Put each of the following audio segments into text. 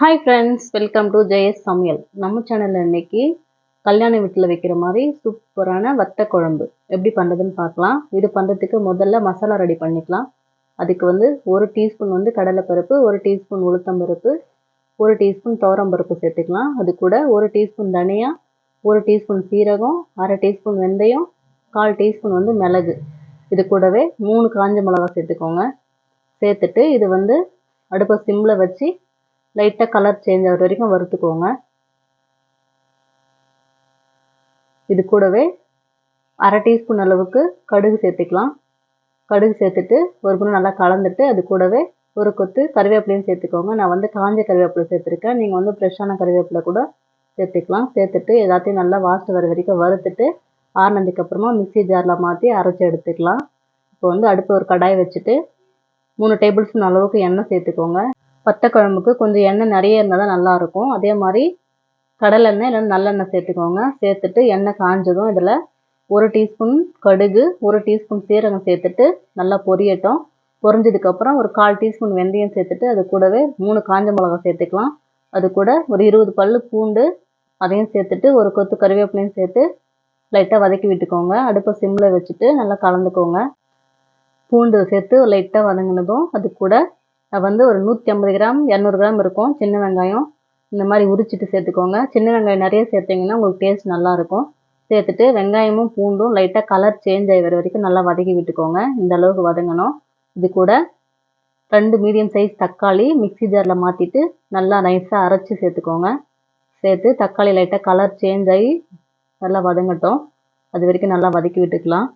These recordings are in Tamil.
Hi friends welcome to Jayas சமையல். நம்ம சேனலில் இன்றைக்கி கல்யாண வீட்டில் வைக்கிற மாதிரி சூப்பரான வத்த குழம்பு. எப்படி பண்ணுறதுன்னு பார்க்கலாம். இது பண்ணுறதுக்கு முதல்ல மசாலா ரெடி பண்ணிக்கலாம். அதுக்கு வந்து ஒரு டீஸ்பூன் வந்து கடலைப்பருப்பு ஒரு டீஸ்பூன் உளுத்தம்பருப்பு ஒரு டீஸ்பூன் துவரம்பருப்பு சேர்த்துக்கலாம். அது கூட ஒரு டீஸ்பூன் தனியா ஒரு டீஸ்பூன் சீரகம் அரை டீஸ்பூன் வெந்தயம் கால் டீஸ்பூன் வந்து மிளகு. இது கூடவே மூணு காஞ்ச மிளகா சேர்த்துக்கோங்க. சேர்த்துட்டு இது வந்து அடுப்பை சிம்மில் வச்சு லைட்டாக கலர் சேஞ்ச் ஆகிற வரைக்கும் வறுத்துக்கோங்க. இது கூடவே அரை டீஸ்பூன் அளவுக்கு கடுகு சேர்த்துக்கலாம். கடுகு சேர்த்துட்டு ஒரு குணம் நல்லா கலந்துட்டு அது கூடவே ஒரு கொத்து கருவேப்பிலையும் சேர்த்துக்கோங்க. நான் வந்து காஞ்ச கருவேப்பிலை சேர்த்துருக்கேன். நீங்கள் வந்து ஃப்ரெஷ்ஷான கருவேப்பிலை கூட சேர்த்துக்கலாம். சேர்த்துட்டு எல்லாத்தையும் நல்லா வாசல் வர வரைக்கும் வறுத்துட்டு ஆறுனதுக்கப்புறமா மிக்சி ஜாரில் மாற்றி அரைச்சி எடுத்துக்கலாம். இப்போ வந்து அடுப்பு ஒரு கடாய் வச்சுட்டு மூணு டேபிள் ஸ்பூன் அளவுக்கு எண்ணெய் சேர்த்துக்கோங்க. வத்த குழம்புக்கு கொஞ்சம் எண்ணெய் நிறைய இருந்தால் தான் நல்லாயிருக்கும். அதே மாதிரி கடலெண்ணெய் இல்லைன்னா நல்லெண்ணெய் சேர்த்துக்கோங்க. சேர்த்துட்டு எண்ணெய் காஞ்சதும் இதில் ஒரு டீஸ்பூன் கடுகு ஒரு டீஸ்பூன் சீரகம் சேர்த்துட்டு நல்லா பொரியட்டும். பொரிஞ்சதுக்கப்புறம் ஒரு கால் டீஸ்பூன் வெந்தயம் சேர்த்துட்டு அது கூடவே மூணு காஞ்ச மிளகா சேர்த்துக்கலாம். அது கூட ஒரு இருபது பல் பூண்டு அதையும் சேர்த்துட்டு ஒரு கொத்து கருவேப்பிலையும் சேர்த்து லைட்டாக வதக்கி விட்டுக்கோங்க. அடுப்பை சிம்மில் வச்சுட்டு நல்லா கலந்துக்கோங்க. பூண்டு சேர்த்து லைட்டாக வதங்கினதும் அது கூட வந்து ஒரு நூற்றி ஐம்பது கிராம் இரநூறு கிராம் இருக்கும். சின்ன வெங்காயம் இந்த மாதிரி உரிச்சிட்டு சேர்த்துக்கோங்க. சின்ன வெங்காயம் நிறைய சேர்த்திங்கன்னா உங்களுக்கு டேஸ்ட் நல்லாயிருக்கும் சேர்த்துட்டு வெங்காயமும் பூண்டும் லைட்டாக கலர் சேஞ்ச் ஆகி வர வரைக்கும் நல்லா வதக்கி விட்டுக்கோங்க. இந்த அளவுக்கு வதங்கணும். இது கூட ரெண்டு மீடியம் சைஸ் தக்காளி மிக்சி ஜாரில் மாற்றிட்டு நல்லா நைஸாக அரைச்சி சேர்த்துக்கோங்க. சேர்த்து தக்காளி லைட்டாக கலர் சேஞ்ச் ஆகி நல்லா வதங்கட்டும். அது வரைக்கும் நல்லா வதக்கி விட்டுக்கலாம்.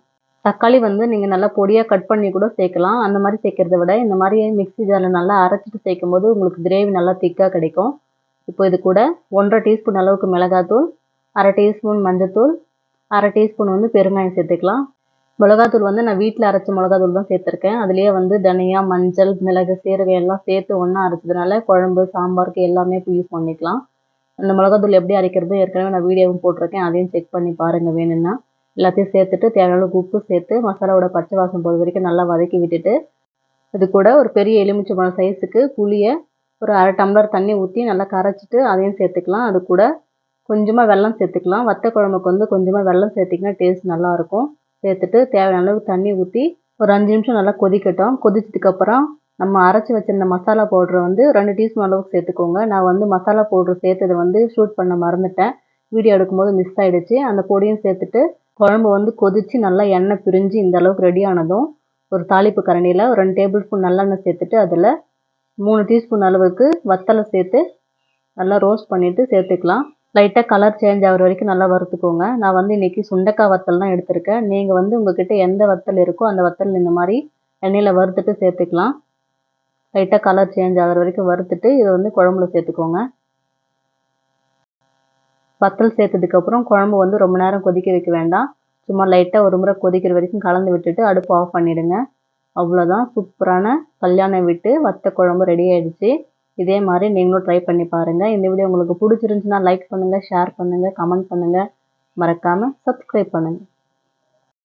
தக்காளி வந்து நீங்கள் நல்லா பொடியாக கட் பண்ணி கூட சேர்க்கலாம். அந்த மாதிரி சேர்க்கறத விட இந்த மாதிரி மிக்ஸி ஜாரில் நல்லா அரைச்சிட்டு சேர்க்கும் போது உங்களுக்கு கிரேவி நல்லா திக்காக கிடைக்கும். இப்போ இது கூட ஒன்றரை டீஸ்பூன் அளவுக்கு மிளகாத்தூள் அரை டீஸ்பூன் மஞ்சத்தூள் அரை டீஸ்பூன் வந்து பெருங்காயம் சேர்த்துக்கலாம். மிளகாத்தூள் வந்து நான் வீட்டில் அரைச்ச மிளகாத்தூள் தான் சேர்த்துருக்கேன். அதுலேயே வந்து தனியா மஞ்சள் மிளகு சீரகம் எல்லாம் சேர்த்து ஒன்றா அரைச்சதுனால குழம்பு சாம்பாருக்கு எல்லாமே யூஸ் பண்ணிக்கலாம். அந்த மிளகாத்தூள் எப்படி அரைக்கிறது ஏற்கனவே நான் வீடியோவும் போட்டிருக்கேன். அதையும் செக் பண்ணி பாருங்கள் வேணும்னா. எல்லாத்தையும் சேர்த்துட்டு தேவையான உப்பு சேர்த்து மசாலாவோட பச்சை வாசம் போகிற வரைக்கும் நல்லா வதக்கி விட்டுட்டு இது கூட ஒரு பெரிய எலுமிச்சம்பழம் சைஸுக்கு புளியை ஒரு அரை டம்ளர் தண்ணி ஊற்றி நல்லா கரைச்சிட்டு அதையும் சேர்த்துக்கலாம். அது கூட கொஞ்சமாக வெல்லம் சேர்த்துக்கலாம். வத்த குழம்புக்கு வந்து கொஞ்சமாக வெல்லம் சேர்த்திங்கன்னா டேஸ்ட் நல்லாயிருக்கும். சேர்த்துட்டு தேவையான அளவுக்கு தண்ணி ஊற்றி ஒரு அஞ்சு நிமிஷம் நல்லா கொதிக்கட்டும். கொதிச்சதுக்கப்புறம் நம்ம அரைச்சி வச்சிருந்த மசாலா பவுட்ரு வந்து ரெண்டு டீஸ்பூன் அளவுக்கு சேர்த்துக்கோங்க. நான் வந்து மசாலா பவுட்ரு சேர்த்ததை வந்து ஷூட் பண்ண மறந்துட்டேன். வீடியோ எடுக்கும்போது மிஸ் ஆகிடுச்சு அந்த பொடியும் சேர்த்துட்டு குழம்பு வந்து கொதித்து நல்லா எண்ணெய் பிரிஞ்சு இந்த அளவுக்கு ரெடி ஆனதும் ஒரு தாளிப்பு கரண்டியில் ஒரு ரெண்டு டேபிள் ஸ்பூன் நல்லெண்ணெய் சேர்த்துட்டு அதில் மூணு டீஸ்பூன் அளவுக்கு வத்தலை சேர்த்து நல்லா ரோஸ்ட் பண்ணிவிட்டு சேர்த்துக்கலாம். லைட்டாக கலர் சேஞ்ச் ஆகிற வரைக்கும் நல்லா வறுத்துக்கோங்க. நான் வந்து இன்றைக்கி சுண்டக்காய் வத்தல் தான் எடுத்திருக்கேன். நீங்கள் வந்து உங்ககிட்ட எந்த வத்தல் இருக்கோ அந்த வத்தல் இந்த மாதிரி எண்ணெயில் வறுத்துட்டு சேர்த்துக்கலாம். லைட்டாக கலர் சேஞ்ச் ஆகிற வரைக்கும் வறுத்துட்டு இதை வந்து குழம்புல சேர்த்துக்கோங்க. வத்தல் சேர்த்ததுக்கப்புறம் குழம்பு வந்து ரொம்ப நேரம் கொதிக்க வைக்க வேண்டாம். சும்மா லைட்டாக ஒரு முறை கொதிக்கிற வரைக்கும் கலந்து விட்டுட்டு அடுப்பு ஆஃப் பண்ணிவிடுங்க அவ்வளோதான் சூப்பரான கல்யாணம் விட்டு வத்த குழம்பு ரெடி ஆகிடுச்சு இதே மாதிரி நீங்களும் ட்ரை பண்ணி பாருங்கள் இந்த வீடியோ உங்களுக்கு பிடிச்சிருந்துச்சுன்னா லைக் பண்ணுங்கள் ஷேர் பண்ணுங்கள் கமெண்ட் பண்ணுங்கள் மறக்காமல் சப்ஸ்கிரைப் பண்ணுங்கள்